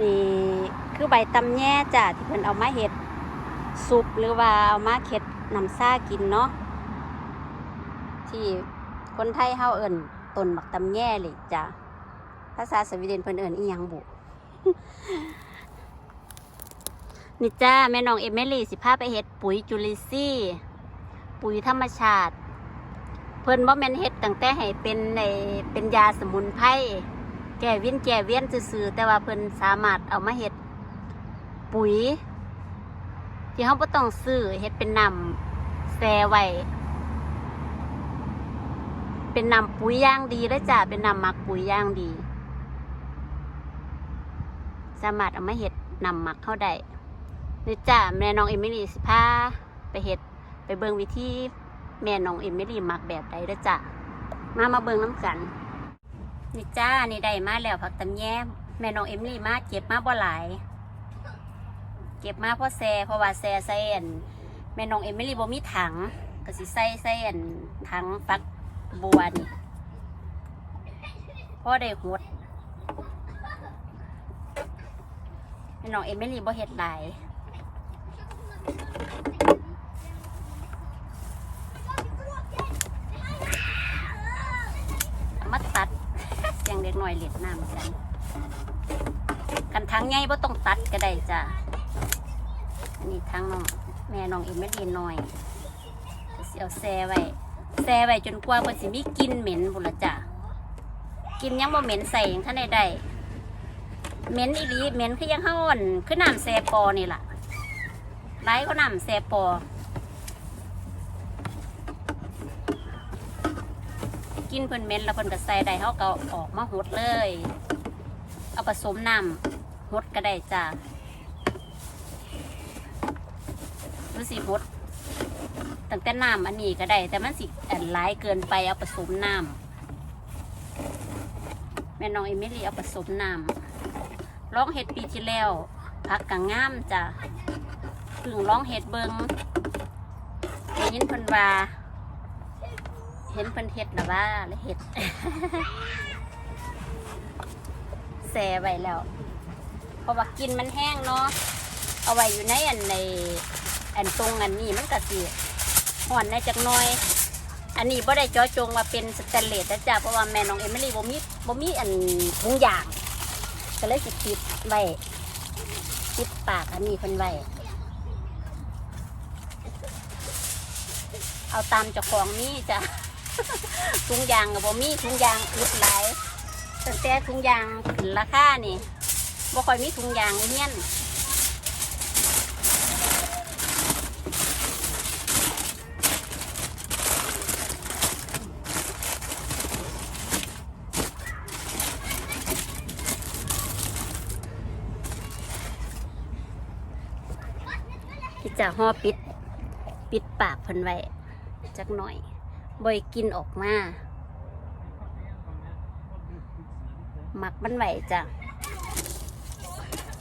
นี่คือใบตำแย่จ้ะที่เพิ่นเอามาเฮ็ดซุปหรือว่าเอามาเฮ็ดน้ำซ่ากินเนาะที่คนไทยเฮาเอิ้นต้นบักตำแย่เลยจ้ะภาษาสวีเดนเพิ่นเอิ้นอีหยังบุนี่จ้าแม่น้องเอมิลี่สิพาไปเฮ็ดปุ๋ยจุลินทรีย์ปุ๋ยธรรมชาติ เพิ่นบ่แม่นเฮ็ดตั้งแต่ให้เป็นในเป็นยาสมุนไพร แก้วินแก้เวียนซื่อๆแต่ว่าเพิ่นสามารถเอามาเฮ็ดปุ๋ย ที่เฮาบ่ต้องซื้อเฮ็ดเป็นน้ำแช่ไว้เป็นน้ำปุ๋ยย่างดีเลยจ้ะเป็นน้ำหมักปุ๋ยย่างดี สามารถเอามาเฮ็ดน้ำหมักเข้าได้นี่จ้ะแม่น้องเอมิลี่สิพาไปเฮ็ดไปเบิ่งวิธีแม่น้องเอมิลี่มักแบบใดเด้อจ้ะมามาเบิ่งน้ำกัน นี่จ้า นี่ได้มาแล้วผักตำแยม แม่น้องเอมลี่มาเก็บมาบ่หลาย เก็บมาเพราะแซ่เพราะว่าแซ่ใส่อันแม่น้องเอมลี่บ่มีถัง ก็สิใส่ใส่อันถังฟักบัวนี่พอได้หดแม่น้องเอมลี่บ่เฮ็ดหลาย เอามาตัด เสียงเด็กหน่ อยเล็ดน้ำกันกันทั้งใหญ่บ่ต้องตัดก็ได้จ้ะอันนี้ทั้งน้องแม่น้องเอ็มไม่ดีน่อยเอาแซ่ไว้แซ่ไว้จนกว่ามันสิมีกลินเหม็นบุนละจ้ะกินยังบ่เหม็นใส่ยังท่านใดได้เหม็นอีหลีเหม็นคือยังห้าอ่อนคือน้ำแซ่ปอนี่ล่ะไรก็น้ำแซ่ปอ กินเพิ่นเม็นแล้วเพิ่นก็ใส่ได้เขาก็ออกมาหดเลย เอาผสมน้ำหดก็ได้จ้าหรือสิหดตั้งแต่น้ำอันนี้ก็ได้ แต่มันสิอันหลายเกินไปเอาผสมน้ำแม่น้องเอมิลี่เอาผสมน้ำร้องเห็ดปีที่แล้วผักกังงามจ้ะเพึ่งร้องเห็ดเบิงได้ยินเพิ่นว่า เห็นเพิ่นเห็ดนะว่าแล้วเห็ดแซ่ไว้แล้ว เพราะว่ากินมันแห้งเนาะเอาไว้อยู่ในอันในอันตรงอันนี้มันก็สิห่อนในจักน่อย อันนี้บ่ได้เจอจงว่าเป็นสแตนเลสนะจ๊ะเพราะว่าแม่น้องเอมิลี่บ่มีบ่มีอันถุงยางก็เลยสิปิดไว้ปิดปากอันนี้เพิ่นไว้เอาตามเจ้าของนี่จ้ะ ถุงยางกับบ่มีถุงยางอุดหลายตั้งแต่ถุงยางขึ้นราคานี่บ่ค่อยมีถุงยางเฮียนที่จะห่อปิด ปิดปากพิ่นไว้จักหน่อย บ่อยกินออกมา หมักมันไหวจ้ะ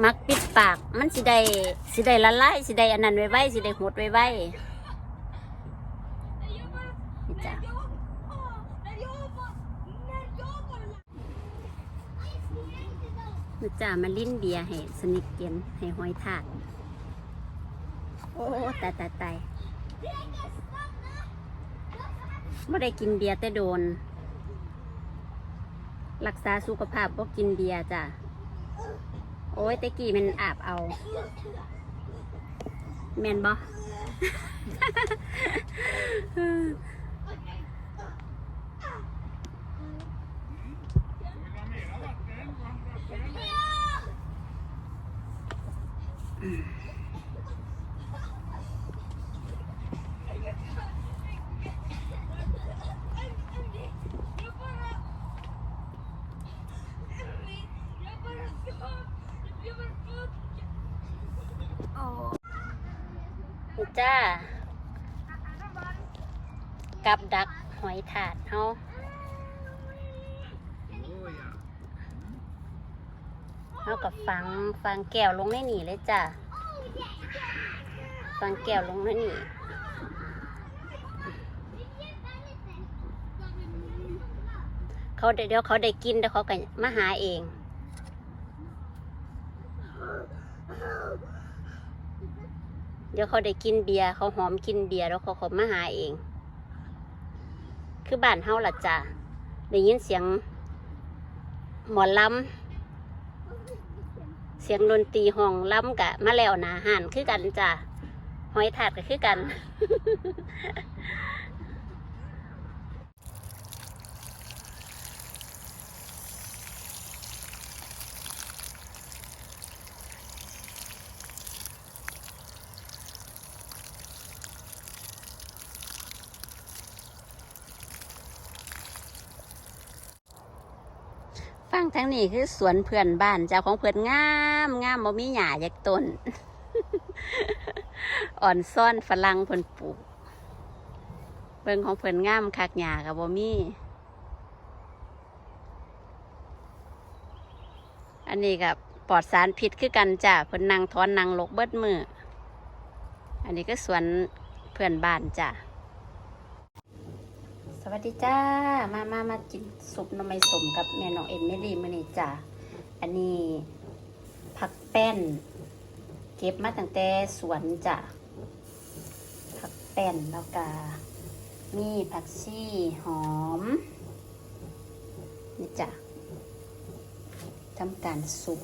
หมักปิดปากมันสิได้สิได้ละลายสิได้อันนั้นไว้ไว้สิได้หดไว้ไว้จ้ะจ้ะมาลิ้นเบียร์ให้สนิทเกนให้หอยทากโอ้ตายตายตาย ไม่ได้กินเบียร์แต่โดน รักษาสุขภาพก็กินเบียร์จ้ะ โอ้ยแต่กี้มันอาบเอา แมนบอ นี่จ้า กับดักหอยถาดเฮาเฮากับฟังฟังแก้วลงในนี่เลยจ้า ฟังแก้วลงในนี่เขาเดี๋ยวเขาได้กินเดี๋ยวเขาก็มาหาเอง เดี๋ยวเขาได้กินเบียร์เขาหอมกินเบียร์แล้วเขาขอมาหาเอง คือบ้านเฮาล่ะจ้ะได้ยินเสียงหมอลำเสียงดนตรีห้องล้ำกะมาแล้วนะหันคือกันจ้ะหอยถาดก็คือกันังทั้งนี้คือสวนเพื่อนบ้านเจ้าของเพื่อนงามงามบ่มีหญ้าจากต้น อ่อนซ่อนฝรั่งเพิ่นปลูกเบิ่งของเพิ่นงามคักหญ้ากับบ่มีอันนี้กับปลอดสารพิษคือกันจ้ะเพิ่นนั่งถอนนั่งลกเบิดมืออันนี้ก็สวนเพื่อนบ้านจ้ะ วัสดีจ้า มามามากินซุปน้ำไม้สมกับแม่น้องเอ็มไม่ดีมื่อนี้จ้าอันนี้ผักแป้น เก็บมาตั้งแต่สวนจ้ะผักแป้นแล้วก็มีผักชีหอมนี่จ้ะทำการสุป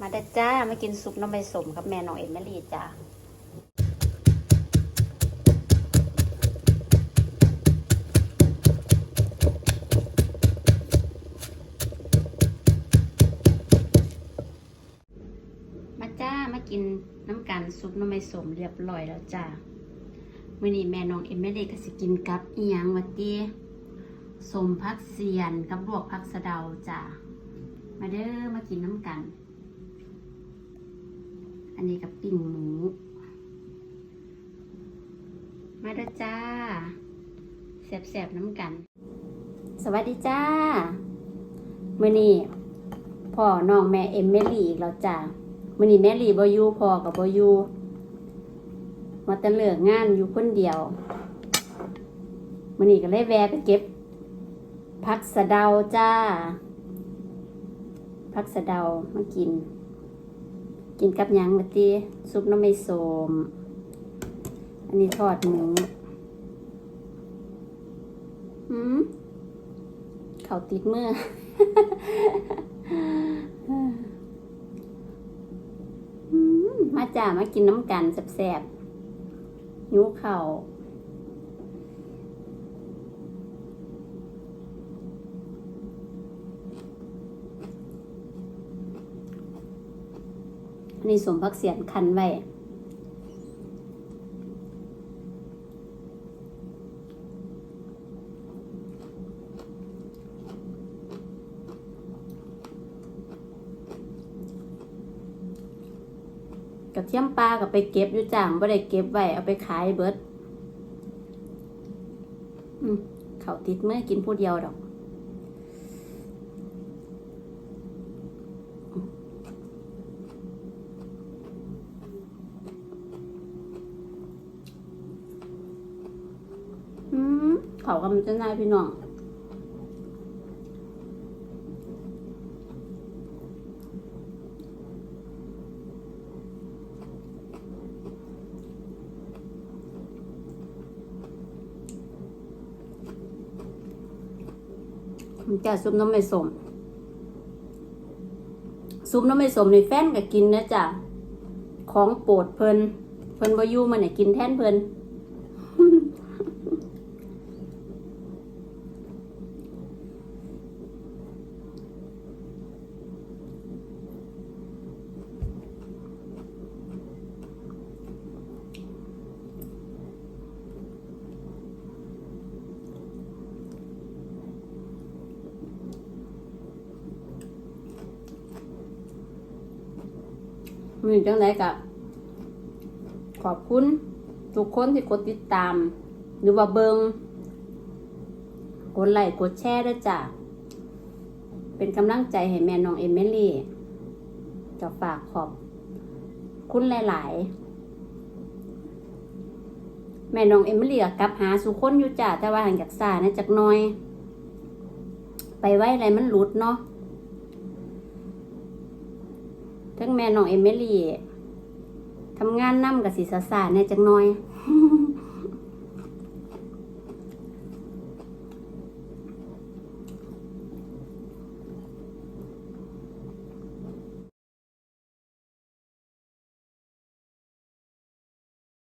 มาได้จ้ามากินซุปน้ำไม้สมกับแม่น้องเอ็มไม่ดีจ้า กินน้ำกันซุปน้ำไม่สมเรียบร้อยแล้วจ้ามื่อนี้แม่น้องเอ็มไม่ได้ก็สิกินกับอีหยังวัดดีสมพักเสียนกับลวกพักสะเดาจ้ามาเด้อมากินน้ำกัน อันนี้กับปิ่งหมู มาเด้อจ้าแสบๆน้ำกัน สวัสดีจ้ามื่อนี้พ่อน้องแม่เอ็มเมลี่อีกแล้วจ้า มื่อนี้แม่ลีบอยู่พอกับบอยู่มาแต่เลิกงานอยู่คนเดียวมื่อนี้ก็เลยแวะไปเก็บ พักสะเดาจ้า พักสะเดามากิน กินกับยังมาตีซุปน้ำไม่สม อันนี้ทอดหมูหืมเขาติดมืออื จ้ามากินน้ำกันแสบๆหิวเข่าวอันนี้สมพักเสียนคันไว้ ทียมปลากับไปเก็บอยู่จ้างบ่ได้เก็บไว้เอาไปขายเบิดเขาติดเมื่อกินผู้เดียวดอกเขากำลังจะนายพี่น้อง จ้าซุปน้ำไม่สมซุปน้ำไม่สมในแฟนก็กินนะจ้ะของโปรดเพิ่นเพิ่นบ่อยู่มันเนี่ยกินแทนเพิ่น มีจังไดกับขอบคุณ ทุกคนที่กดติดตาม หรือว่าเบิงกดไลค์กดแชร์ด้วยจ้ะเป็นกำลังใจให้แม่น้องเอมิลี่จะฝากขอบคุณหลาย ๆ แม่น้องเอมิลี่ก็กลับหาสุคนอยู่จ้ะแต่ว่าห่างจากซานะจากน้อย ไปไว้อะไรมันหลุดเนาะ ทั้งแม่น้องเอมิลี่ทำงานนำกับสีสาสาเนี่ยจังน้อย